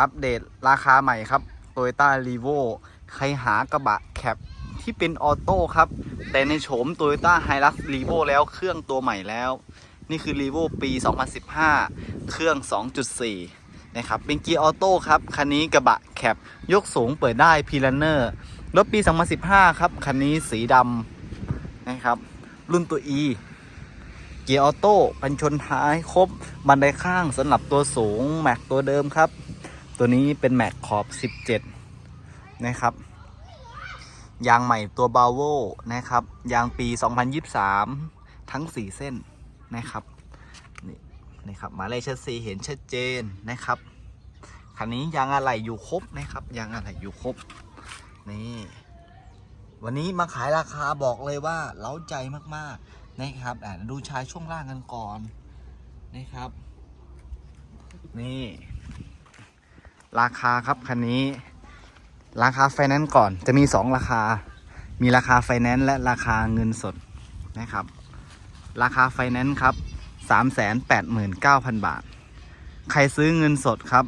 อัปเดตราคาใหม่ครับ Toyota r e v o ใครหากระบะแคปที่เป็นออโต้ครับ แต่ในโฉม Toyota Hilux r e v o แล้วเครื่องตัวใหม่แล้ว นี่คือ r e v o ปี 2015 เครื่อง 2.4 นะครับ เป็นเกียร์ออโต้ครับ คันนี้กระบะแคปยกสูงเปิดได้พีลันเนอร์รถปี 2015 ครับ คันนี้สีดำนะครับ รุ่นตัว E เกียร์ออโต้ปันชนท้ายครบ บันไดข้างสำหรับตัวสูง แม็กตัวเดิมครับ ตัวนี้เป็นแม็กขอบ 17 นะครับ ยางใหม่ตัวบาโวนะครับ ยางปี 2023 ทั้ง 4 เส้นนะครับ นี่นะครับ มาเลขชัดซีเห็นชัดเจนนะครับ คันนี้ยางอะไหล่อยู่ครบนะครับ ยางอะไหล่อยู่ครบ นี่ วันนี้มาขายราคาบอกเลยว่าเล้าใจมากๆนะครับดูชายช่วงล่างกันก่อนนะครับ นี่ ราคาครับคันนี้ ราคาไฟแนนซ์ก่อนจะมี 2 ราคา มีราคาไฟแนนซ์และราคาเงินสดนะครับ ราคาไฟแนนซ์ครับ 389,000 บาท ใครซื้อเงินสดครับ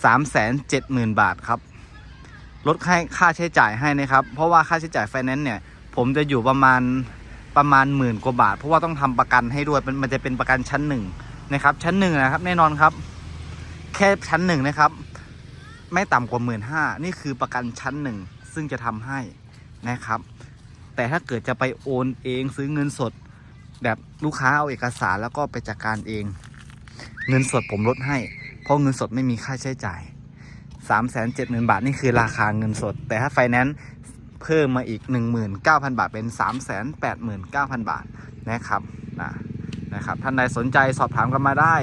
370,000 บาทครับ ลดค่าค่าใช้จ่ายให้นะครับ เพราะว่าค่าใช้จ่ายไฟแนนซ์เนี่ย ผมจะอยู่ประมาณประมาณหมื่นกว่าบาท เพราะว่าต้องทำประกันให้ด้วยมันจะเป็นประกันชั้นหนึ่งนะครับ ชั้นหนึ่งนะครับ แน่นอนครับ แค่ชั้นหนึ่งนะครับ ไม่ต่ำกว่าหมื่นห้านี่คือประกันชั้นหนึ่งซึ่งจะทำให้นะครับ แต่ถ้าเกิดจะไปโอนเองซื้อเงินสด แบบลูกค้าเอาเอกสารแล้วก็ไปจัดการเอง เงินสดผมลดให้ เพราะเงินสดไม่มีค่าใช้จ่าย3 7 0 0 0 0 บาท นี่คือราคาเงินสด แต่ถ้าไฟแนนซ์เพิ่มมาอีก 19,000 บาทเป็น 389,000 บาทนะครับนะนะครับท่านใดสนใจสอบถามกันมาได้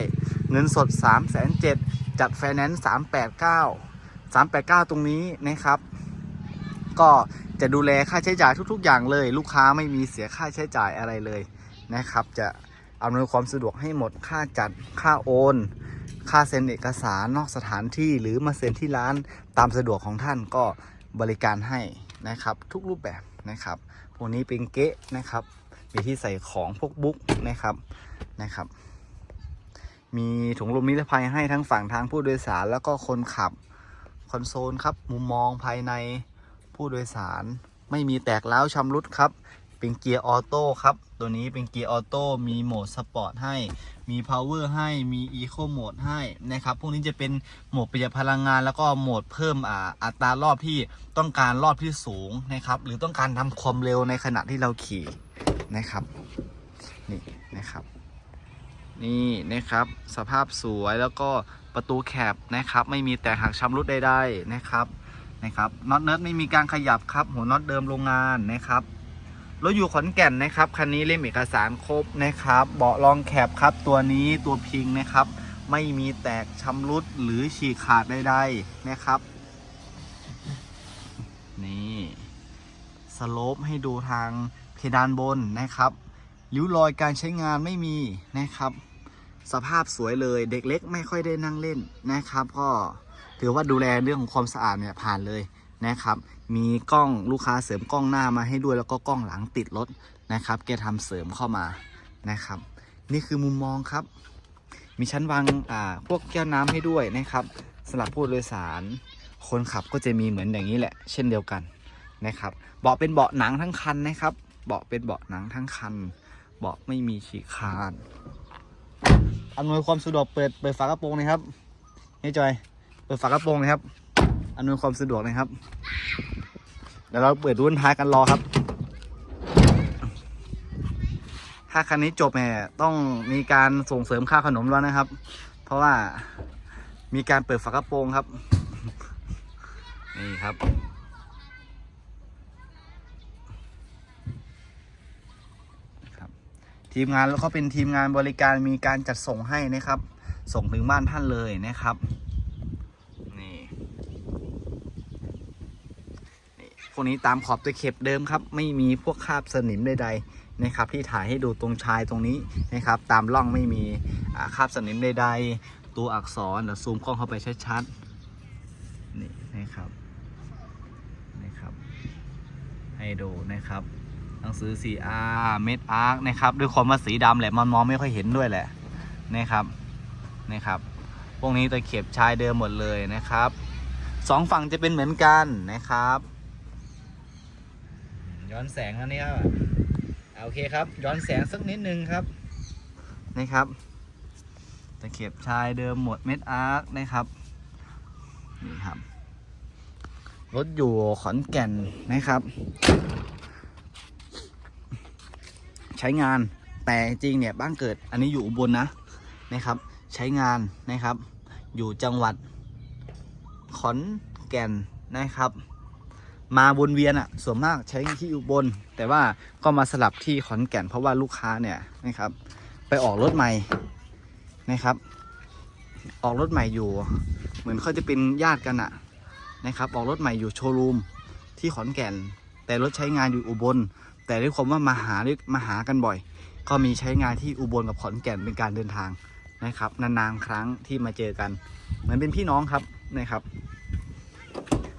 เงินสด 3 7 0 0 0จัดไฟแนนซ์389 389 ตรงนี้นะครับ ก็จะดูแลค่าใช้จ่ายทุก ๆ อย่างเลย ลูกค้าไม่มีเสียค่าใช้จ่ายอะไรเลยนะครับ จะอำนวยความสะดวกให้หมดค่าจัดค่าโอน ค่าเซ็นเอกสารนอกสถานที่หรือมาเซ็นที่ร้านตามสะดวกของท่านก็บริการให้นะครับ ทุกรูปแบบนะครับพวกนี้เป็นเก๊ะนะครับมีที่ใส่ของพวกบุ๊กนะครับนะครับ มีถุงลมนิรภัยให้ทั้งฝั่งทางผู้โดยสารแล้วก็คนขับคอนโซลครับมุมมองภายในผู้โดยสารไม่มีแตกร้าวชำรุดครับ เป็นเกียร์ออโต้ครับ ตัวนี้เป็นเกียร์ออโต้มีโหมดสปอร์ตให้ มี power ให้มี eco mode ให้นะครับ พวกนี้จะเป็นโหมดประหยัดพลังงาน แล้วก็โหมดเพิ่มอ่าอัตรารอบที่ต้องการรอบที่สูงนะครับ หรือต้องการทำความเร็วในขณะที่เราขี่นะครับ นี่นะครับ นี่นะครับ สภาพสวยแล้วก็ประตูแคบนะครับ ไม่มีแตกหักชำรุดใดๆนะครับนะครับน็อตเนิร์ดไม่มีการขยับครับหัวน็อตเดิมโรงงานนะครับรถอยู่ขอนแก่นนะครับคันนี้เล่มเอกสารครบนะครับ เบาะรองแคบครับ ตัวนี้ตัวพิงนะครับ ไม่มีแตกชำรุดหรือฉีกขาดใดๆนะครับ นี่สโลปให้ดูทางเพดานบนนะครับ ริ้วรอยการใช้งานไม่มีนะครับ สภาพสวยเลยเด็กเล็กไม่ค่อยได้นั่งเล่นนะครับ ก็ถือว่าดูแลเรื่องของความสะอาดเนี่ยผ่านเลยนะครับ มีกล้องลูกค้าเสริมกล้องหน้ามาให้ด้วยแล้วก็กล้องหลังติดรถนะครับแกทำเสริมเข้ามานะครับ นี่คือมุมมองครับ มีชั้นวางอ่าพวกแก้วน้ำให้ด้วยนะครับสำหรับผู้โดยสารคนขับก็จะมีเหมือนอย่างนี้แหละ เช่นเดียวกันนะครับ เบาะเป็นเบาะหนังทั้งคันนะครับ เบาะเป็นเบาะหนังทั้งคัน เบาะไม่มีฉีกขาดอำนวยความสะดวกเปิดเปิดฝากระโปรงนะครับเฮ้จอยเปิดฝากระโปรงนะครับอำนวยความสะดวกนะครับเดี๋ยวเราเปิดรุ่นท้ายกันรอครับ ถ้าคันนี้จบเนี่ยต้องมีการส่งเสริมค่าขนมแล้วนะครับ เพราะว่ามีการเปิดฝากระโปรงครับ นี่ครับ ทีมงานแล้วก็เป็นทีมงานบริการมีการจัดส่งให้นะครับ ส่งถึงบ้านท่านเลยนะครับนี่นี่พวกนี้ตามขอบตะเข็บเดิมครับ ไม่มีพวกคราบสนิมใดๆนะครับ ที่ถ่ายให้ดูตรงชายตรงนี้นะครับ ตามร่องไม่มีคราบสนิมใดๆ ตัวอักษรเดี๋ยวซูมกล้องเข้าไปชัดๆนี่นะครับนะครับ ให้ดูนะครับ นังสือ 4R เม็ดอาร์คนะครับ ด้วยความว่าสีดำแหละมันมองไม่ค่อยเห็นด้วยแหละนะครับนะครับ พวกนี้ตะเข็บชายเดิมหมดเลยนะครับสองฝั่งจะเป็นเหมือนกันนะครับ ย้อนแสงแล้วนี่ครับโอเคครับ ย้อนแสงสักนิดนึงครับนะครับตะเข็บชายเดิมหมดเม็ดอาร์คนะครับนี่ครับรถอยู่ขอนแก่นนะครับ ใช้งานแต่จริงเนี่ยบ้านเกิดอันนี้อยู่อุบลนะนะครับใช้งานนะครับ อยู่จังหวัดขอนแก่นนะครับ มาวนเวียนอะส่วนมากใช้ที่อุบลแต่ว่าก็มาสลับที่ขอนแก่นเพราะว่าลูกค้าเนี่ยนะครับ ไปออกรถใหม่นะครับ ออกรถใหม่อยู่ เหมือนเขาจะเป็นญาติกันอะนะครับ ออกรถใหม่อยู่โชว์รูมที่ขอนแก่น แต่รถใช้งานอยู่อุบล แต่ด้วยความว่ามาหาด้วยมาหากันบ่อย ก็มีใช้งานที่อุบลกับขอนแก่นเป็นการเดินทางนะครับ นานๆครั้งที่มาเจอกัน เหมือนเป็นพี่น้องครับนะครับ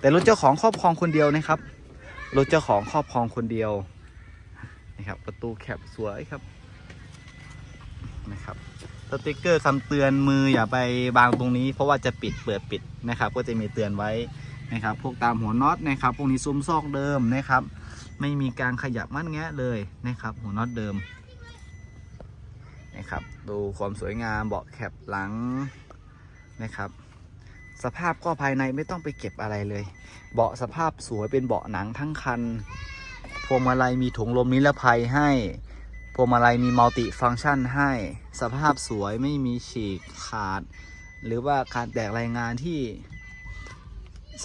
แต่รถเจ้าของครอบครองคนเดียวนะครับรถเจ้าของครอบครองคนเดียวนะครับประตูแคบสวยครับนะครับสติกเกอร์คำเตือนมืออย่าไปบางตรงนี้ เพราะว่าจะปิดเปิดปิดนะครับ ก็จะมีเตือนไว้นะครับ พวกตามหัวน็อตนะครับ พวกนี้ซุ้มซอกเดิมนะครับ ไม่มีการขยับมั่นแงะเลยนะครับ หัวน็อตเดิมนะครับ ดูความสวยงามเบาะแคบหลังนะครับ สภาพก็ภายในไม่ต้องไปเก็บอะไรเลย เบาะสภาพสวยเป็นเบาะหนังทั้งคันพวงมาลัยมีถุงลมนิรภัยให้พวงมาลัยมีมัลติฟังก์ชันให้ สภาพสวยไม่มีฉีกขาด หรือว่าการแตกรายงานที่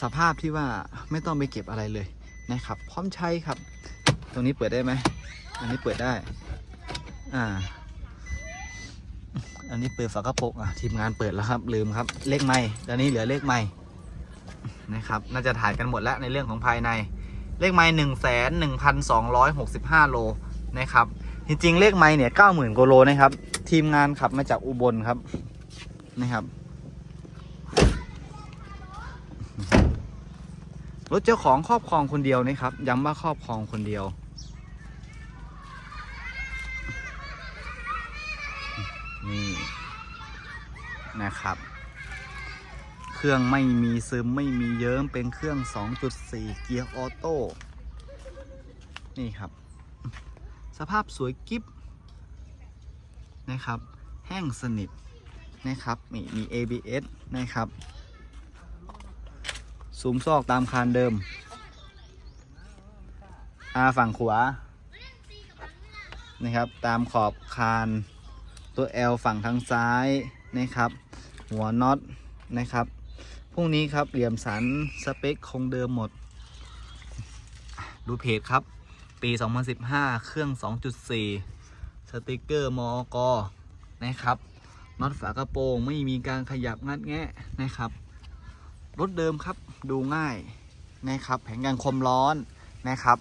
สภาพที่ว่าไม่ต้องไปเก็บอะไรเลย นะครับ พร้อมใช้ครับ ตรงนี้เปิดได้ไหมอันนี้เปิดได้ อ่า อันนี้เปิดฝากระโปรงอะทีมงานเปิดแล้วครับ ลืมครับ เลขไม่ตอนนี้เหลือเลขไม่นะครับ น่าจะถ่ายกันหมดแล้วในเรื่องของภายใน เลขไม่หนึ่งแสนหนึ่งพันสองร้อยหกสิบห้าโลนะครับ จริงๆ เลขไม่เนี่ยเก้าหมื่นกว่าโลนะครับ ทีมงานขับมาจากอุบลครับ นะครับ รถเจ้าของครอบครองคนเดียวนะครับย้ำว่าครอบครองคนเดียว นี่นะครับ เครื่องไม่มีซึมไม่มีเยิ้มเป็นเครื่อง 2.4 เกียร์ออโต้นี่ครับ สภาพสวยกิ๊บนะครับ แห้งสนิทนะครับมีมี ABS นะครับ ซูมซอกตามคานเดิมอาฝั่งขวานะครับ ตามขอบคานตัว L ฝั่งทางซ้ายนะครับ หัวน็อตนะครับพวกนี้ครับเหลี่ยมสันสเปคคงเดิมหมด ดูเพจครับ ปี 2015 เครื่อง 2.4 สติกเกอร์มอกนะครับน็อตฝากระโปรงไม่มีการขยับงัดแงะนะครับ รถเดิมครับดูง่ายนะครับแผงกันคมร้อนนะครับ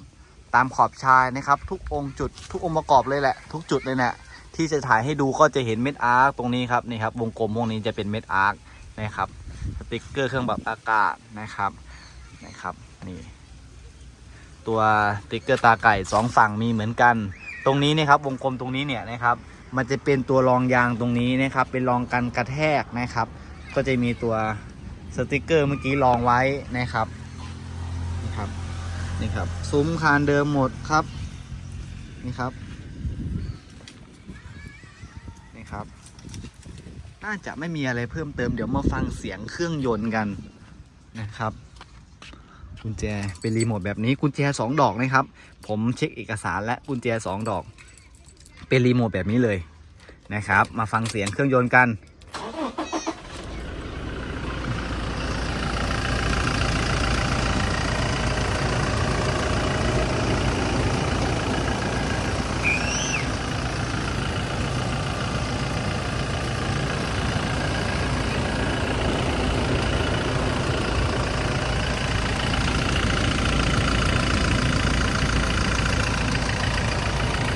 ตามขอบชายนะครับ ทุกองค์จุดทุกองค์ประกอบเลยแหละ ทุกจุดเลยเนะี่ยที่จะถ่ายให้ดูก็จะเห็นเม็ดอาร์คตรงนี้ครับนี่ครับวงกลมวกนี้จะเป็นเม็ดอาร์คนะครับสติกเกอร์เครื่องปรับอากาศนะครับนะครับนี่ตัวสติ๊กเกอร์ตาไก่สองฝั่งมีเหมือนกัน ตรงนี้นะครับวงกลมตรงนี้เนี่ยนะครับ มันจะเป็นตัวรองยางตรงนี้นะครับ เป็นรองกันกระแทกนะครับ ก็จะมีตัว สติกเกอร์เมื่อกี้ลองไว้นะครับนี่ครับนี่ครับซุ้มคานเดิมหมดครับนี่ครับนี่ครับ น่าจะไม่มีอะไรเพิ่มเติมเดี๋ยวมาฟังเสียงเครื่องยนต์กันนะครับกุญแจเป็นรีโมทแบบนี้กุญแจสองดอกนะครับ ผมเช็คเอกสารและกุญแจสองดอก เป็นรีโมทแบบนี้เลยนะครับ มาฟังเสียงเครื่องยนต์กัน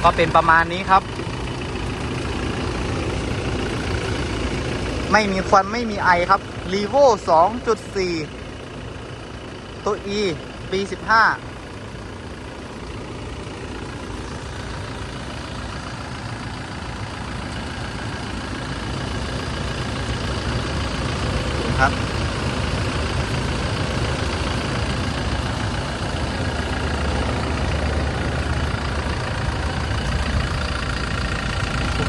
ก็เป็นประมาณนี้ครับ ไม่มีควันไม่มีไอครับ r ีโว2.4 ตัว E ปี 15นะครับ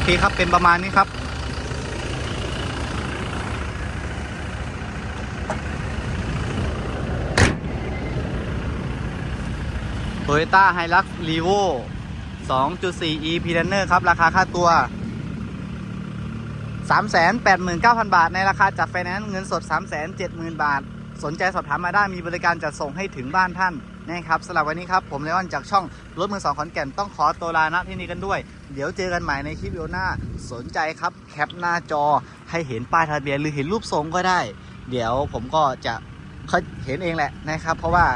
เคครับเป็นประมาณนี้ครับโตโยต้าไฮลักซ์รีโว2.4 e p l a n n e r ครับ ราคาค่าตัว 389,000 บาท ในราคาจัดไฟแนนซ์เงินสด 370,000 บาท สนใจสอบถามมาได้มีบริการจัดส่งให้ถึงบ้านท่าน นะครับสำหรับวันนี้ครับ ผมเลออนจากช่องรถมือสองขอนแก่นต้องขอตัวลาณที่นี้กันด้วย เดี๋ยวเจอกันใหม่ในคลิปวิดีโอหน้าสนใจครับแคปหน้าจอให้เห็นป้ายทะเบียนหรือเห็นรูปทรงก็ได้ เดี๋ยวผมก็จะเขาเห็นเองแหละนะครับ เพราะว่า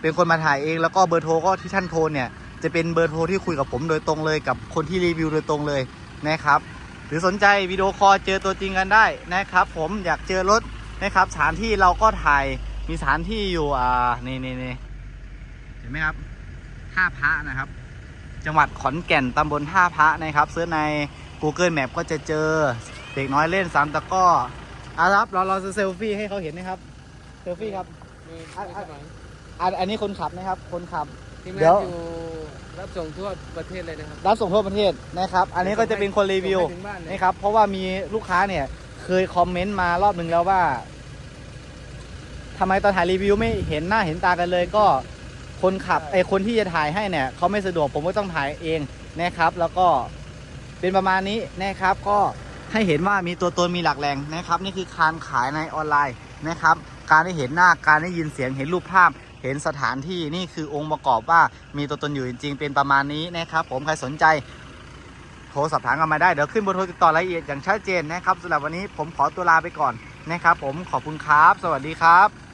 เป็นคนมาถ่ายเองแล้วก็เบอร์โทรก็ที่ท่านโทรเนี่ยจะเป็นเบอร์โทรที่คุยกับผมโดยตรงเลยกับคนที่รีวิวโดยตรงเลยนะครับ หรือสนใจวิดีโอคอลเจอตัวจริงกันได้นะครับ ผมอยากเจอรถนะครับสถานที่เราก็ถ่ายมีสถานที่อยู่อ่านี่นี่นี่ ห็นไหมครับท่าพระนะครับ จังหวัดขอนแก่นตำบลท่าพระนะครับเสิร์ชใน Google Map ก็จะเจอเด็กน้อยเล่นสามตะกร้ออะครับเราเราจะเซลฟี่ให้เขาเห็นนะครับเซลฟี่ครับมีอะมีอะสมัยอันอันนี้คนขับนะครับ คนขับทีมเดี๋งายวนอยู่รับส่งทั่วประเทศเลยนะครับรับส่งทั่วประเทศนะครับ อันนี้ก็จะเป็นคนรีวิวส่งให้ถึงบ้านเลยนี่ครับ เพราะว่ามีลูกค้าเนี่ย เคยคอมเมนต์มารอบหนึ่งแล้วว่าทำไมตอนถ่ายรีวิวไม่เห็นหน้าเห็นตากันเลยก็ คนขับไอคนที่จะถ่ายให้เนี่ยเขาไม่สะดวกผมก็ต้องถ่ายเองนะครับ แล้วก็เป็นประมาณนี้นะครับ ก็ให้เห็นว่ามีตัวตนมีหลักแหล่งนะครับ นี่คือการขายในออนไลน์นะครับ การได้เห็นหน้าการได้ยินเสียงเห็นรูปภาพ เห็นสถานที่นี่คือองค์ประกอบว่ามีตัวตนอยู่จริง ๆ เป็นประมาณนี้นะครับ ผมใครสนใจโทรสอบถามกันมาได้เดี๋ยวขึ้นเบอร์โทรติดต่อรายละเอียดอย่างชัดเจนนะครับสำหรับวันนี้ผมขอตัวลาไปก่อนนะครับ ผมขอบคุณครับ สวัสดีครับ